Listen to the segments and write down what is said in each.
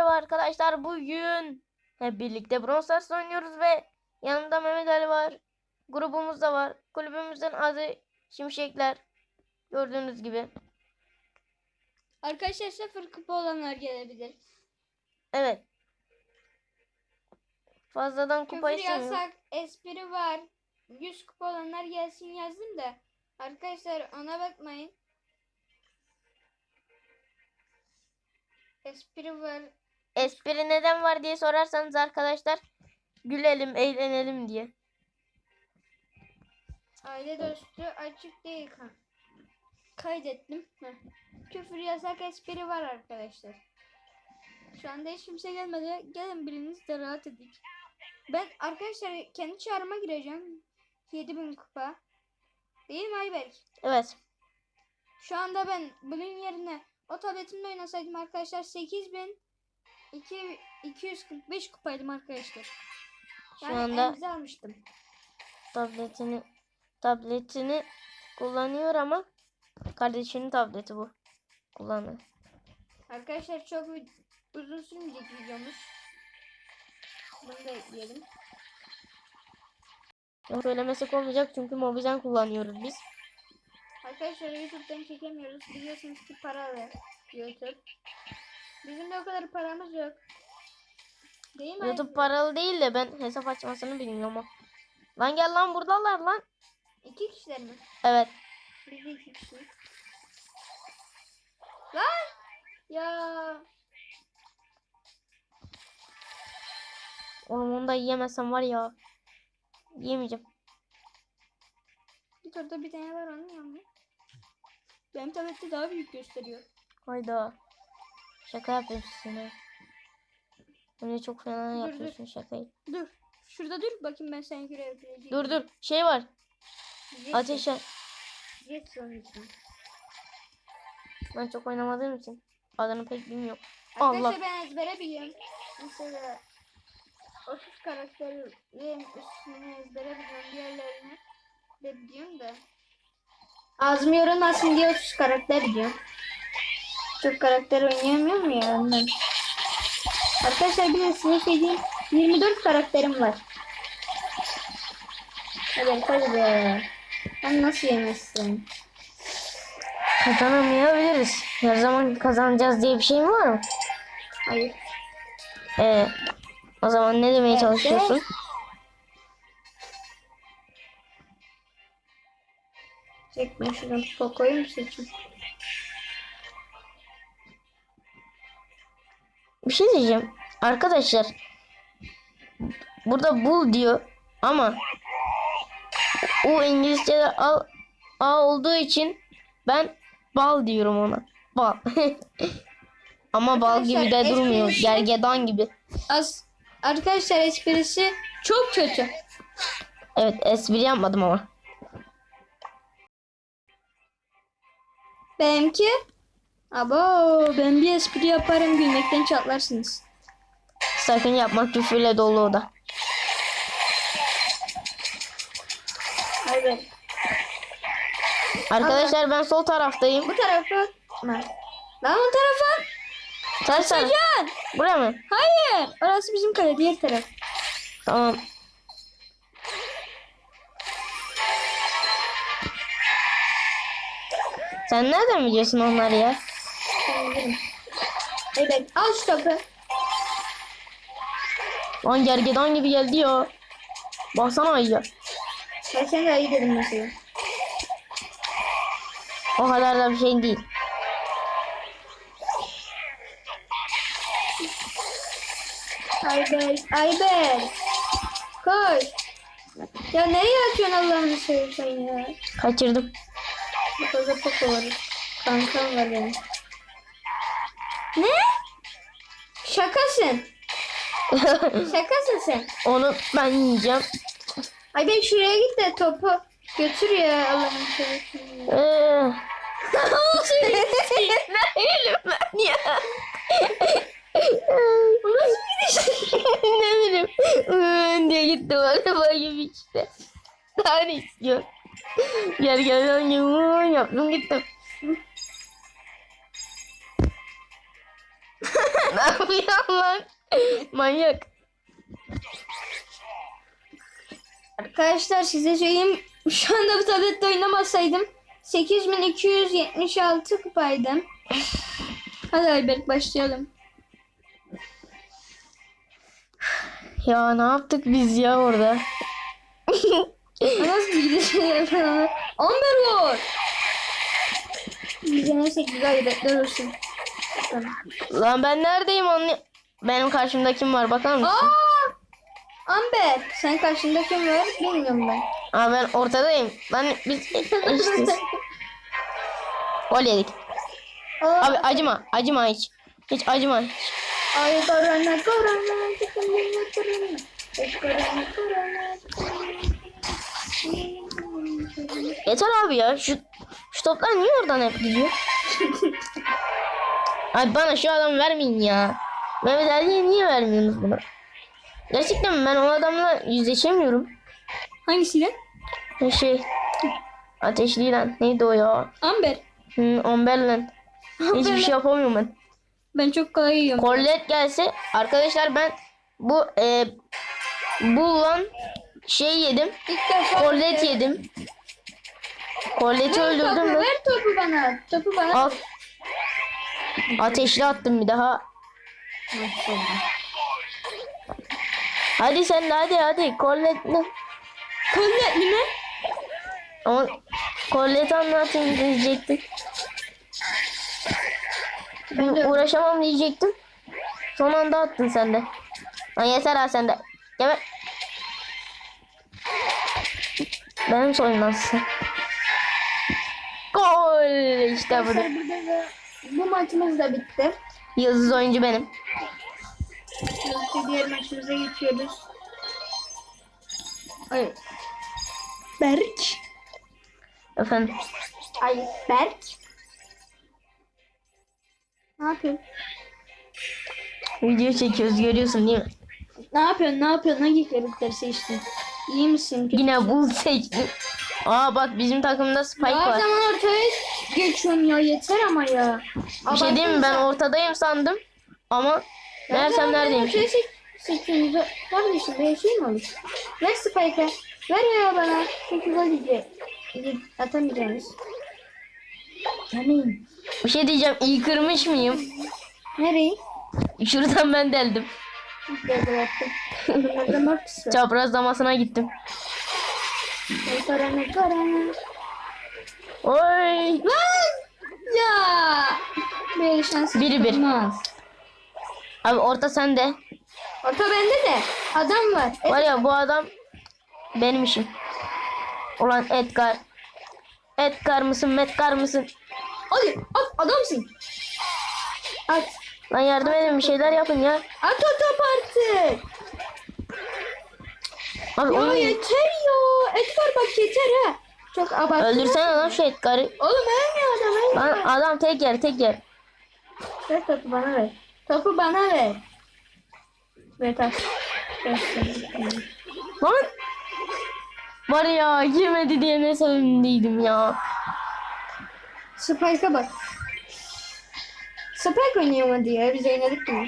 merhaba arkadaşlar. Bugün hep birlikte Brawl Stars oynuyoruz ve yanımda Mehmet Ali var. Grubumuz da var. Kulübümüzün adı Şimşekler. Gördüğünüz gibi. Arkadaşlar sıfır kupa olanlar gelebilir. Evet. Fazladan kupa Küfür istemiyorum. yasak, espri var. 100 kupa olanlar gelsin yazdım da. Arkadaşlar ona bakmayın. Espri var. Espri neden var diye sorarsanız arkadaşlar gülelim, eğlenelim diye. Aile dostu açık değil. kan- Kaydettim. Heh. Küfür yasak espri var arkadaşlar. Şu anda hiç kimse gelmedi. Gelin biriniz de rahat edin. Ben arkadaşlar kendi çağrıma gireceğim. 7000 kupa. Değil mi Ayberk? Evet. Şu anda ben bunun yerine o tabletimle oynasaydım arkadaşlar 8000 2 245 kupaydım arkadaşlar. Şu Yani anda elimize almıştım. tabletini tabletini kullanıyor ama kardeşinin tableti bu. Kullanıyor. Arkadaşlar çok uzun sürmeyecek videomuz. Bunu da ekleyelim. Yok, Söylemesek olmayacak çünkü Mobizen kullanıyoruz biz. Arkadaşlar YouTube'dan çekemiyoruz. Biliyorsunuz ki paralı YouTube. Bizim de o kadar paramız yok. Değil mi? YouTube paralı değil de ben hesap açmasını bilmiyorum ama. Lan gel lan buradalar lan. İki kişiler mi? Evet. Biz de iki kişi. Lan! Ya Oğlum onu da yiyemezsem var ya. Yiyemeyeceğim. bir orada bir tane var onun yanında. Benim tablette daha büyük gösteriyor. Hayda. Şaka yapıyorsun sana. Öyle çok fena Dur, dur. yapıyorsun şakayı. Dur. Şurada dur bakayım ben seni görebileceğim. Dur dur. Şey var. Jet- Ateş et. Jet sonucu. Ben çok oynamadığım için. Adını pek bilmiyorum. Allah. Arkadaşlar ben ezbere biliyorum. Mesela 30 karakterin üstünü ezbere biliyorum. Diğerlerini de biliyorum da. Ağzım yorulmasın diye 30 karakter biliyorum. Çok karakter oynayamıyorum ya ondan. Arkadaşlar bir de size şey diyeyim. 24 karakterim var. Hadi hadi be. Ben nasıl yemezsin? Kazanamayabiliriz. Her zaman kazanacağız diye bir şey mi var mı? Hayır. Ee, o zaman ne demeye Evet. çalışıyorsun? Çek ben şuradan Poco'yu mu seçeyim? Şey diyeceğim. Arkadaşlar burada bul diyor ama o İngilizce'de al a olduğu için ben bal diyorum ona. Bal. ama bal gibi de Arkadaşlar, durmuyor. esprisi- Gergedan gibi. Az arkadaşlar esprisi çok kötü. Evet espri yapmadım ama. Benimki Abo ben bir espri yaparım gülmekten çatlarsınız. Sakın yapma küfürle dolu o da. Evet. Arkadaşlar ben sol taraftayım. Bu tarafa Lan Lan o tarafa tane? Can Buraya mı? Hayır orası bizim kale diğer taraf Tamam. Sen nereden biliyorsun onları ya? Bilirim. Evet al şu topu Lan gergedan gibi geldi ya. Baksana ayıya. Ben sen de iyi dedim mesela O kadar da bir şey değil. Ayber Ayber Koş Ya nereye atıyorsun Allah'ını seversen ya Kaçırdım. Bu fazla poko var. Kankam var benim. Ne? Şakasın. Şakasın sen. Onu ben yiyeceğim. Ay ben şuraya git de topu götür ya Allah'ın seversen. ya. Ee, ne bileyim ben ya. ne bileyim. Iıı diye gitti araba gibi işte. Daha ne istiyor? Gergedan gibi ıı yaptım gittim. Ne yapıyorsun lan? Manyak. Arkadaşlar size söyleyeyim. Şu anda bu tablette oynamasaydım 8276 kupaydım. Hadi Ayberk başlayalım. Ya ne yaptık biz ya orada? Nasıl bilgisayar falan? Amber var. Bize neyse ki gayretler olsun. Lan ben neredeyim anlı... Benim karşımda kim var bakar mısın? Aa! Amber, sen karşında kim var bilmiyorum ben. Aa ben ortadayım. Ben biz eşitiz. Gol yedik. Aa, Abi acıma, acıma hiç. Hiç acıma. hiç. Ay korona korona korona korona. Yeter abi ya. Şu şu toplar niye oradan hep gidiyor? Abi bana şu adamı vermeyin ya. Mehmet Ali'ye niye vermiyorsunuz bunu? Gerçekten ben o adamla yüzleşemiyorum. Hangisiyle? Şey ateşli lan neydi o ya? Amber. Hı, Amberlen. Hiçbir şey yapamıyorum ben. Ben çok kolay yiyorum. Colette gelse arkadaşlar ben bu e, bu lan şey yedim. Colette yedim. Topu, öldürdüm mü? ver topu bana. Topu bana. Al. Ateşli attım bir daha. Hadi sen de hadi hadi Colette Kolletli mi? ama Colette anlatayım diyecektim. Uğraşamam diyecektim. Son anda attın sen de. Lan yeter ha sen de. Gel. Benim soyunmazsın. Gol işte bu. Bu maçımız da bitti. Yıldız oyuncu benim. Şimdi diğer maçımıza geçiyoruz. Ay. Berk. Efendim. Ay Berk. Ne yapıyorsun? Video çekiyoruz görüyorsun değil mi? Ne yapıyorsun? Ne yapıyorsun? Hangi karakteri seçtin? İyi misin? Yine bul seçtim. Aa bak bizim takımda Spike Her var. zaman ortaya geçiyorsun ya. Yeter ama ya. Bir şey diyeyim mi? Ben ortadayım sandım. Ama meğersem neredeyim? Ortaya seç seçtiğimizde kardeşim böyle şey mi olur? Ver Spike'ı. Ver ya bana. Çünkü gol yiyecek. Atamayacağız. Amin. Bir şey diyeceğim. iyi kırmış mıyım? Nereyi? Şuradan ben deldim. Çapraz damasına gittim. Karana karana. Oy. Lan! Ya! Böyle şans Biri bir. olmaz. Abi orta sende. Orta bende de. Adam var. E, Var ya bu adam benim işim. Ulan Edgar. Edgar mısın Medgar mısın? hadi at adamsın. At. Lan yardım edin bir şeyler yapın ya. At o top artık. Abi Ya onu yeter ya. Edgar bak yeter ha. Çok abarttın. öldürsene lan şu Edgar'ı. Oğlum ölmüyor adam ölmüyor. Lan adam tek yer tek yer. Ver topu bana ver. Topu bana ver. Ver sana. Lan. Var ya girmedi diye ne sevindiydim ya. Spike'a bak. Spike oynayamadı ya. Biz oynadık mı?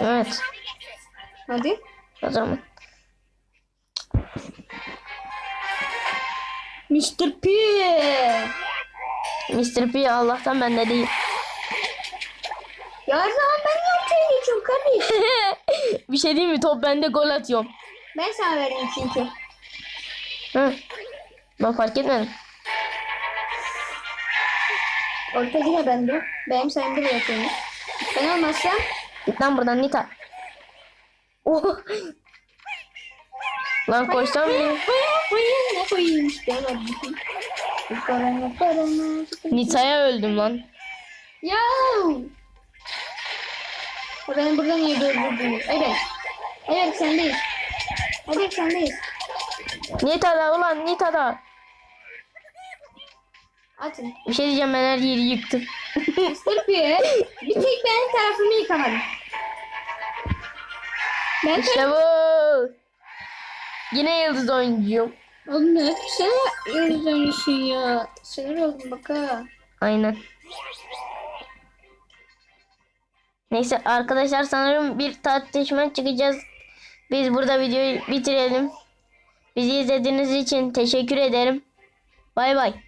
Evet. Hadi. O zaman. Mr. P. Mr. P Allah'tan bende değil. Ya her zaman ben niye ortaya geçiyorum kardeş? bir şey diyeyim mi? Top bende gol atıyorum. Ben sana verdim çünkü. Hı. Ben fark etmedim. Orta yine bende. Benim sayemde bırakıyorum. Ben olmazsam Git lan buradan Nita. Oh. Lan koşsam mı? ne koyayım işte. Nita'ya öldüm lan. Ya. O beni burada niye öldürdünüz? Evet. Evet sendeyiz. Evet sendeyiz. Nita'da ulan Nita'da. Atın. Bir şey diyeceğim ben her yeri yıktım. P. Bir tek benim tarafımı yıkamadım. Ben işte bu. Yine yıldız oyuncuyum. Oğlum ne sen yıldız oyuncusun ya. Sinir oldum bak ha. Aynen. Neyse arkadaşlar sanırım bir tartışma çıkacağız. Biz burada videoyu bitirelim. Bizi izlediğiniz için teşekkür ederim. Bay bay.